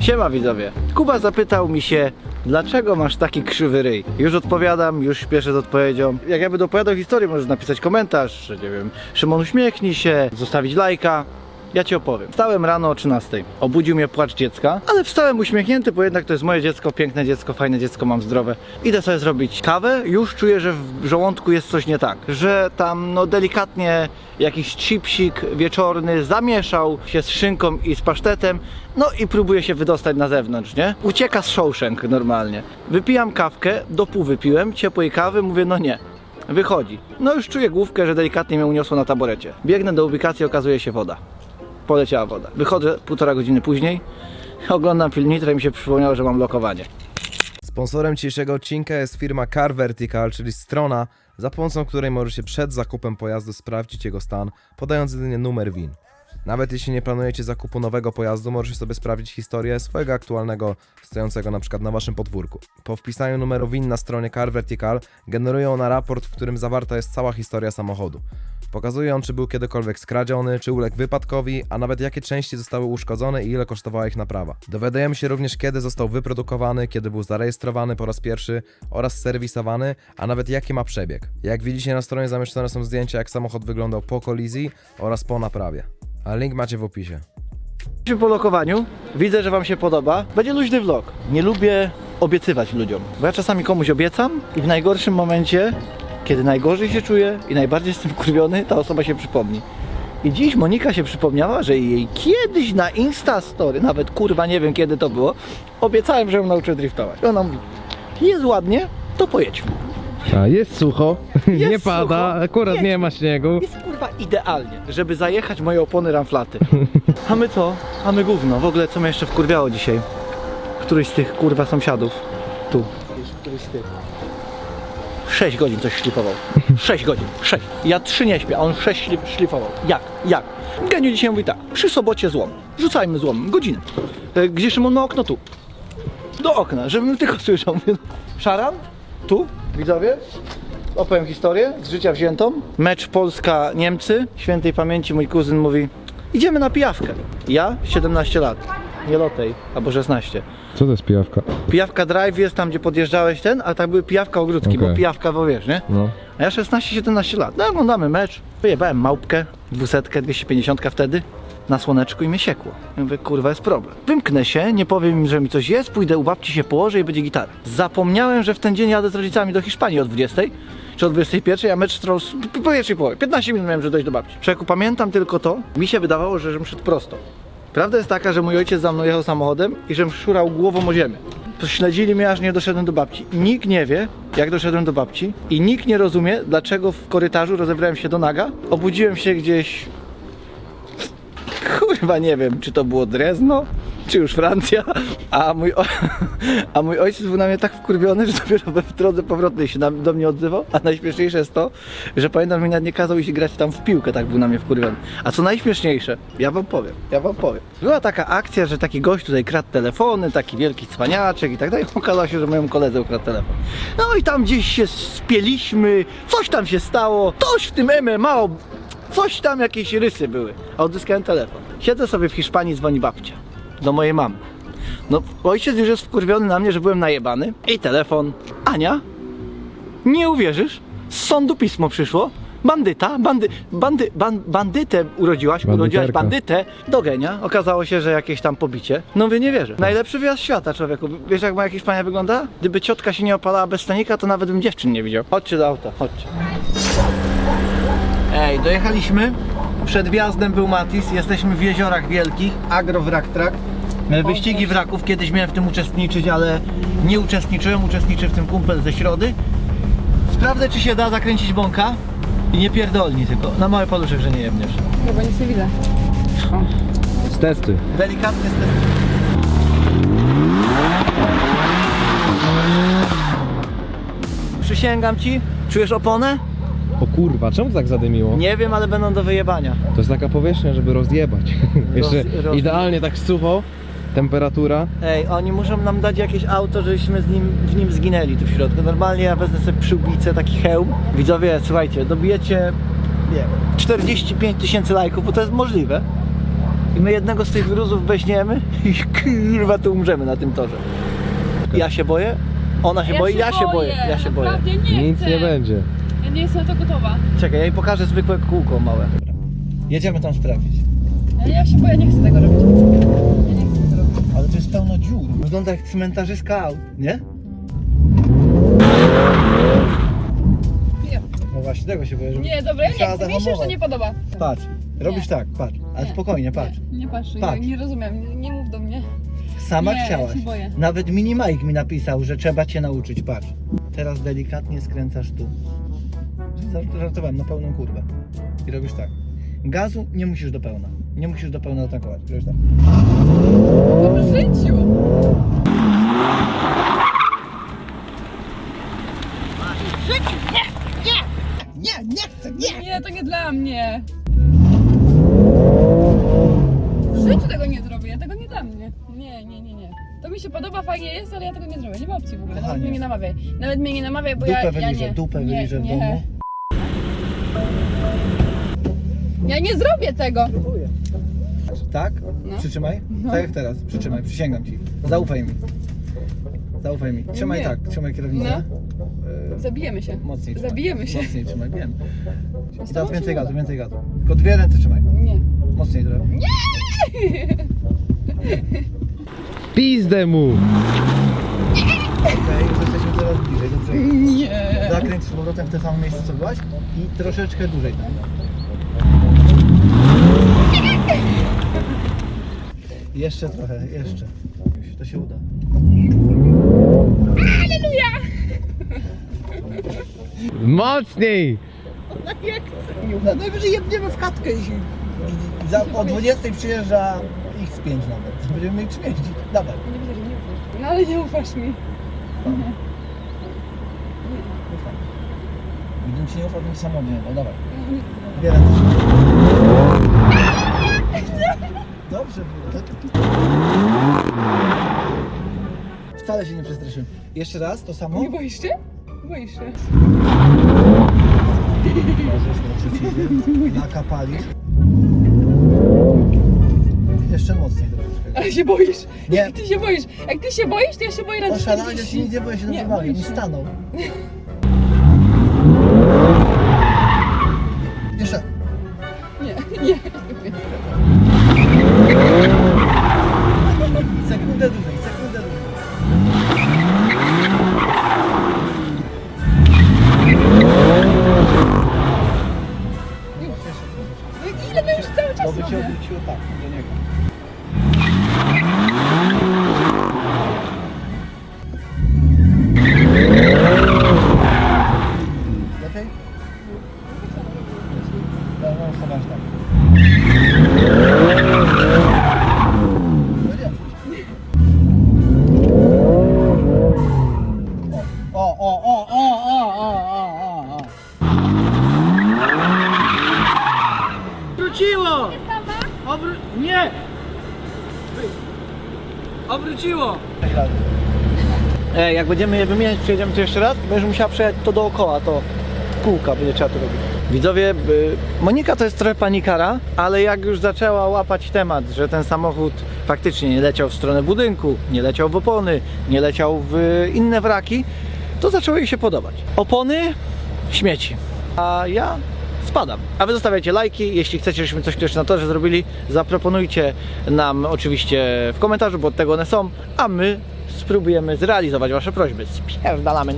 Siema widzowie. Kuba zapytał mi się, dlaczego masz taki krzywy ryj? Już odpowiadam, już śpieszę z odpowiedzią. Jak ja będę opowiadał historię, możesz napisać komentarz, że nie wiem, Szymon uśmiechnij się, zostawić lajka. Ja ci opowiem. Wstałem rano o 13. Obudził mnie płacz dziecka, ale wstałem uśmiechnięty, bo jednak to jest moje dziecko, piękne dziecko, fajne dziecko, mam zdrowe. Idę sobie zrobić kawę, już czuję, że w żołądku jest coś nie tak. Że tam no delikatnie jakiś chipsik wieczorny zamieszał się z szynką i z pasztetem, no i próbuje się wydostać na zewnątrz, nie? Ucieka z Shawshank normalnie. Wypijam kawkę, do pół wypiłem, ciepłej kawy, mówię no nie. Wychodzi. No już czuję główkę, że delikatnie mnie uniosło na taborecie. Biegnę do ubikacji, okazuje się woda poleciała woda. Wychodzę półtora godziny później, oglądam filmitrę i mi się przypomniało, że mam lokowanie. Sponsorem dzisiejszego odcinka jest firma Car Vertical, czyli strona, za pomocą której możecie przed zakupem pojazdu sprawdzić jego stan, podając jedynie numer WIN. Nawet jeśli nie planujecie zakupu nowego pojazdu, możecie sobie sprawdzić historię swojego aktualnego stojącego na przykład na waszym podwórku. Po wpisaniu numeru WIN na stronie Car Vertical generuje ona raport, w którym zawarta jest cała historia samochodu. Pokazuje on, czy był kiedykolwiek skradziony, czy uległ wypadkowi, a nawet jakie części zostały uszkodzone i ile kosztowała ich naprawa. Dowiadujemy się również, kiedy został wyprodukowany, kiedy był zarejestrowany po raz pierwszy oraz serwisowany, a nawet jaki ma przebieg. Jak widzicie na stronie zamieszczone są zdjęcia, jak samochód wyglądał po kolizji oraz po naprawie. A link macie w opisie. Jesteśmy po lokowaniu, widzę, że wam się podoba. Będzie luźny vlog. Nie lubię obiecywać ludziom, bo ja czasami komuś obiecam i w najgorszym momencie, kiedy najgorzej się czuję i najbardziej jestem wkurwiony, ta osoba się przypomni. I dziś Monika się przypomniała, że jej kiedyś na Instastory, nawet kurwa nie wiem kiedy to było, obiecałem, że ją nauczę driftować. I ona mówi, jest ładnie, to pojedźmy. A jest sucho, nie Jest pada, sucho. akurat nie ma śniegu. Jest kurwa idealnie, żeby zajechać moje opony ramflaty. A my co? A my gówno. W ogóle co mnie jeszcze wkurwiało dzisiaj? Któryś z tych kurwa sąsiadów. Tu. Któryś z tych. 6 godzin coś szlifował. 6 godzin. 6. Ja 3 nie śpię, a on 6 szlif szlifował. Jak? Jak? Geniu dzisiaj mówi tak. Przy sobocie złom. Rzucajmy złom. Godzinę. E, Gdzie Szymon ma okno? Tu. Do okna, żebym tylko słyszał. Mówię, Szaran? Tu? Widzowie? Opowiem historię z życia wziętą. Mecz Polska-Niemcy. Świętej pamięci mój kuzyn mówi idziemy na pijawkę. Ja 17 lat. Nie lotej, albo 16. Co to jest pijawka? Pijawka drive jest tam, gdzie podjeżdżałeś ten, a tak były pijawka ogródki, bo pijawka, bo wiesz, nie? No. A ja 16-17 lat. No oglądamy mecz. Wyjebałem małpkę, 200, 250 wtedy na słoneczku i mnie siekło. Ja mówię, kurwa, jest problem. Wymknę się, nie powiem im, że mi coś jest, pójdę u babci się położę i będzie gitara. Zapomniałem, że w ten dzień jadę z rodzicami do Hiszpanii o 20 czy o 21, a mecz trwał po pierwszej połowie. 15 minut miałem, że dojść do babci. Człowieku, pamiętam tylko to, mi się wydawało, że żebym szedł prosto. Prawda jest taka, że mój ojciec za mną jechał samochodem i żem szurał głową o ziemię. Śledzili mnie, aż nie doszedłem do babci. Nikt nie wie, jak doszedłem do babci i nikt nie rozumie, dlaczego w korytarzu rozebrałem się do naga. Obudziłem się gdzieś... Kurwa, nie wiem, czy to było Drezno, czy już Francja, a mój, o... a mój ojciec był na mnie tak wkurwiony, że dopiero w drodze powrotnej się na, do mnie odzywał, a najśmieszniejsze jest to, że pamiętam, że mi nie kazał iść grać tam w piłkę, tak był na mnie wkurwiony. A co najśmieszniejsze, ja wam powiem, ja wam powiem. Była taka akcja, że taki gość tutaj kradł telefony, taki wielki cwaniaczek i tak dalej, okazało się, że mojemu koledze ukradł telefon. No i tam gdzieś się spieliśmy, coś tam się stało, coś w tym MMA Coś tam, jakieś rysy były. A odzyskałem telefon. Siedzę sobie w Hiszpanii, dzwoni babcia. Do mojej mamy. No, ojciec już jest wkurwiony na mnie, że byłem najebany. I telefon. Ania? Nie uwierzysz? Z sądu pismo przyszło. Bandyta, bandy, bandy, ban, bandytę urodziłaś, urodziłaś bandytę do genia. Okazało się, że jakieś tam pobicie. No wy nie wierzę. Najlepszy wyjazd świata, człowieku. Wiesz jak moja Hiszpania wygląda? Gdyby ciotka się nie opalała bez stanika, to nawet bym dziewczyn nie widział. Chodźcie do auta, chodźcie. Ej, dojechaliśmy. Przed wjazdem był Matis. Jesteśmy w jeziorach wielkich. Agro Wrak Track. E, Wyścigi wraków. Kiedyś miałem w tym uczestniczyć, ale nie uczestniczyłem. Uczestniczy w tym kumpel ze środy. Sprawdzę, czy się da zakręcić bąka. I nie pierdolni tylko. Na mały paluszek, że nie jemniesz. Chyba nic nie widzę. Z testy. Delikatnie z tym. Przysięgam ci. Czujesz oponę? O kurwa, czemu to tak zadymiło? Nie wiem, ale będą do wyjebania. To jest taka powierzchnia, żeby rozjebać. Jeszcze roz- idealnie tak sucho, temperatura. Ej, oni muszą nam dać jakieś auto, żebyśmy z nim, w nim zginęli tu w środku. Normalnie ja wezmę sobie przyłbicę, taki hełm. Widzowie, słuchajcie, dobijecie nie wiem, 45 tysięcy lajków, bo to jest możliwe. i my jednego z tych gruzów weźmiemy i kurwa tu umrzemy na tym torze. Ja się boję, ona się boi, ja się boję, ja się boję. Naprawdę nie Nic chcę. nie będzie. Ja nie jestem na to gotowa. Czekaj, ja jej pokażę zwykłe kółko małe. Jedziemy tam sprawdzić. Ale ja się boję, nie chcę tego robić. Ja nie chcę tego robić. Ale to jest pełno dziur. Wygląda jak cmentarzyska aut, nie? Nie, No właśnie, tego się boję, żeby... nie dobra, ja nie chcę. Mi się już to zahamować. nie podoba. Patrz, robisz tak, patrz, ale Nie. spokojnie, patrz. Nie, nie patrz, Patrz. Ja nie rozumiem, nie, nie mów do mnie. Sama Nie, ja chciałaś. się boję. Nawet mini Mike mi napisał, że trzeba cię nauczyć, patrz. Teraz delikatnie skręcasz tu. Żart- Żartowałem, na pełną kurwę. I robisz tak. Gazu nie musisz do pełna. Nie musisz do pełna zatankować. Robisz tak. No w życiu. Nie, nie chcę, Nie, to nie dla mnie. W życiu tego nie zrobię, ja tego To mi się podoba, fajnie jest, ale ja tego nie zrobię. Nie ma opcji w ogóle. Nawet Kochanie. mnie nie namawiaj. Nawet mnie nie namawiaj, bo Dupę ja, ja wyliżę, nie. dupę nie, wyliżę w nie. domu. Ja nie zrobię tego. Tak? No. Przytrzymaj. No. Tak jak teraz. Przytrzymaj, przysięgam ci. Zaufaj mi. Zaufaj mi. Trzymaj Nie. tak, trzymaj kierownicę. E, Zabijemy się. Mocniej trzymaj. Zabijemy się. Mocniej trzymaj, wiem. I teraz więcej gazu, więcej gazu. Tylko dwie ręce trzymaj. Nie. Mocniej trochę. Pizdę mu! Okej, już jesteśmy coraz bliżej, dobrze. Nie. Zakręć z powrotem w te same miejsce co byłaś i troszeczkę dłużej tam. Jeszcze trochę, jeszcze. Już to się uda. Mocniej! No najwyżej jebniemy w chatkę i, i, i za, o 20 przyjeżdża X5 nawet. Będziemy mieli czym jeździć. Dawaj. Nie wierzę, że nie ufasz. No ale nie ufasz mi. Ufam. Gdybym ci nie ufał, bym samolot nie jechał. Dawaj. Dwie ręce. Dobrze było. tak? Wcale się nie przestraszyłem. Jeszcze raz, to samo. Nie boisz się? Boisz się. Możesz na Nakapalisz. Ale się boisz. Nie. Jak ty się boisz. Jak ty się boisz, to ja się boję na Oszalałem, ja się nic nie boję, się Nie, normalnie. boisz Mi się. stanął. Jeszcze. Nie, nie. Sekundę dłużej, sekundę Obróciło! Ej, jak będziemy je wymieniać, przyjedziemy tu jeszcze raz, będziesz musiała przejechać to dookoła, to kółka będzie trzeba to robić. Widzowie, y, Monika to jest trochę panikara, ale jak już zaczęła łapać temat, że ten samochód faktycznie nie leciał w stronę budynku, nie leciał w opony, nie leciał w inne wraki, to zaczęło jej się podobać. Opony, śmieci. A ja spadam. A wy zostawiajcie lajki, jeśli chcecie, żebyśmy coś jeszcze na torze zrobili, zaproponujcie nam oczywiście w komentarzu, bo od tego one są, a my spróbujemy zrealizować wasze prośby. Spierdalamy.